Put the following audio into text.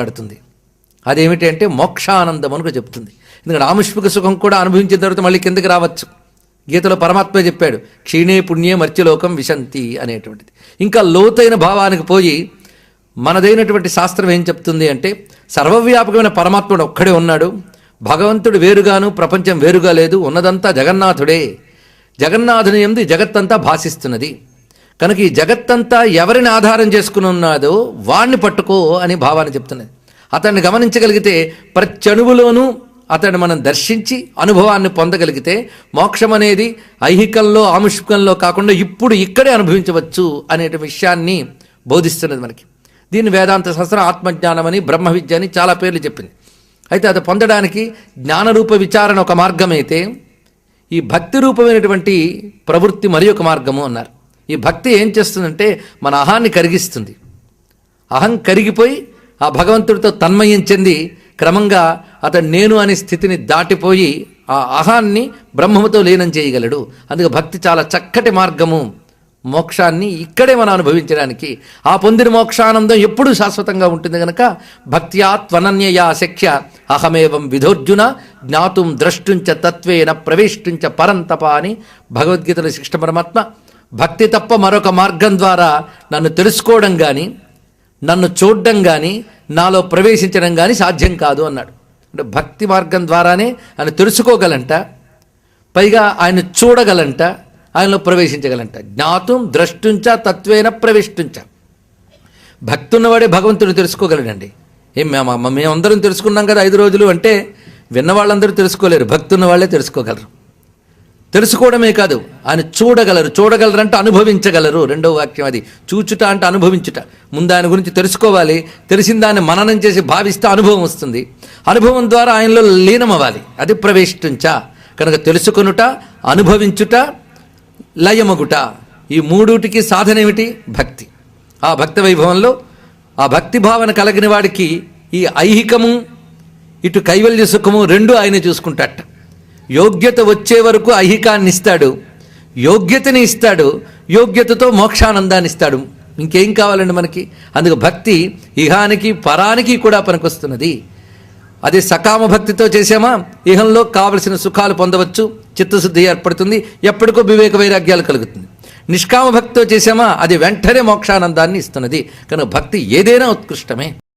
మాట్లాడుతుంది. అదేమిటి అంటే మోక్షానందం అనుకు చెప్తుంది ఎందుకంటే ఆముష్మిక సుఖం కూడా అనుభవించిన తర్వాత మళ్ళీ కిందకి రావచ్చు. గీతలో పరమాత్మ చెప్పాడు క్షీణే పుణ్యే మర్త్యలోకం విశంతి అనేటువంటిది. ఇంకా లోతైన భావానికి పోయి మనదైనటువంటి శాస్త్రం ఏం చెప్తుంది అంటే సర్వవ్యాపకమైన పరమాత్ముడు ఒక్కడే ఉన్నాడు. భగవంతుడు వేరుగాను ప్రపంచం వేరుగా లేదు. ఉన్నదంతా జగన్నాథుడే. జగన్నాథుని ఎందు జగత్తంతా భాషిస్తున్నది. కనుక ఈ జగత్తంతా ఎవరిని ఆధారం చేసుకుని ఉన్నాదో వాణ్ణి పట్టుకో అని భావాన్ని చెప్తున్నది అతన్ని గమనించగలిగితే ప్రత్యణువులోనూ అతన్ని మనం దర్శించి అనుభవాన్ని పొందగలిగితే మోక్షం అనేది ఐహికంలో ఆముష్కంలో కాకుండా ఇప్పుడు ఇక్కడే అనుభవించవచ్చు అనే విషయాన్ని బోధిస్తున్నది మనకి. దీన్ని వేదాంత శాస్త్రం ఆత్మజ్ఞానమని బ్రహ్మ విద్య అని చాలా పేర్లు చెప్పింది. అయితే అది పొందడానికి జ్ఞానరూప విచారణ ఒక మార్గమైతే ఈ భక్తి రూపమైనటువంటి ప్రవృత్తి మరి ఒక మార్గము అన్నారు. ఈ భక్తి ఏం చేస్తుందంటే మన అహాన్ని కరిగిస్తుంది. అహం కరిగిపోయి ఆ భగవంతుడితో తన్మయం చెంది క్రమంగా అతడు నేను అనే స్థితిని దాటిపోయి ఆ అహాన్ని బ్రహ్మముతో లీనం చేయగలడు. అందుకే భక్తి చాలా చక్కటి మార్గము. మోక్షాన్ని ఇక్కడే మనం అనుభవించడానికి ఆ పొందిన మోక్షానందం ఎప్పుడూ శాశ్వతంగా ఉంటుంది కనుక భక్త్యా త్వనన్యయా శక్య అహమేవం విధోర్జున జ్ఞాతుం ద్రష్టుంచ తత్వేన ప్రవేష్టుంచ పరంతప అని భగవద్గీతలో శిక్షణ పరమాత్మ భక్తి తప్ప మరొక మార్గం ద్వారా నన్ను తెలుసుకోవడం కానీ నన్ను చూడడం కానీ నాలో ప్రవేశించడం కానీ సాధ్యం కాదు అన్నాడు. అంటే భక్తి మార్గం ద్వారానే ఆయన తెలుసుకోగలంట పైగా ఆయన చూడగలంట ఆయనలో ప్రవేశించగలంట. జ్ఞాతం ద్రష్టుంచ తత్వేన ప్రవేశించ భక్తి ఉన్నవాడే భగవంతుడు తెలుసుకోగలడండి. ఏం మేము మేమందరం తెలుసుకున్నాం కదా ఐదు రోజులు అంటే విన్న వాళ్ళందరూ తెలుసుకోలేరు భక్తున్న వాళ్ళే తెలుసుకోగలరు. తెలుసుకోవడమే కాదు ఆయన చూడగలరు చూడగలరంటే అనుభవించగలరు. రెండవ వాక్యం అది. చూచుట అంటే అనుభవించుట. ముందు ఆయన గురించి తెలుసుకోవాలి తెలిసిన దాన్ని మననం చేసి భావిస్తే అనుభవం వస్తుంది. అనుభవం ద్వారా ఆయనలో లీనమవ్వాలి. అది ప్రవేశించ. కనుక తెలుసుకొనుట అనుభవించుట లయమగుట. ఈ మూడుటికి సాధన ఏమిటి భక్తి. ఆ భక్తి వైభవంలో ఆ భక్తి భావన కలిగిన వాడికి ఈ ఐహికము ఇటు కైవల్య సుఖము రెండు ఆయనే చూసుకుంటాట యోగ్యత వచ్చే వరకు ఐహికాన్ని ఇస్తాడు యోగ్యతని ఇస్తాడు. యోగ్యతతో మోక్షానందాన్ని ఇస్తాడు ఇంకేం కావాలండి మనకి? అందుకు భక్తి ఇహానికి పరానికి కూడా పనికొస్తున్నది. అదే సకామ భక్తితో చేసామా ఇహంలో కావలసిన సుఖాలు పొందవచ్చు. చిత్తశుద్ధి ఏర్పడుతుంది. ఎప్పటికో వివేక వైరాగ్యాలు కలుగుతుంది. నిష్కామ భక్తితో చేసామా అది వెంటనే మోక్షానందాన్ని ఇస్తున్నది. కనుక భక్తి ఏదైనా ఉత్కృష్టమే.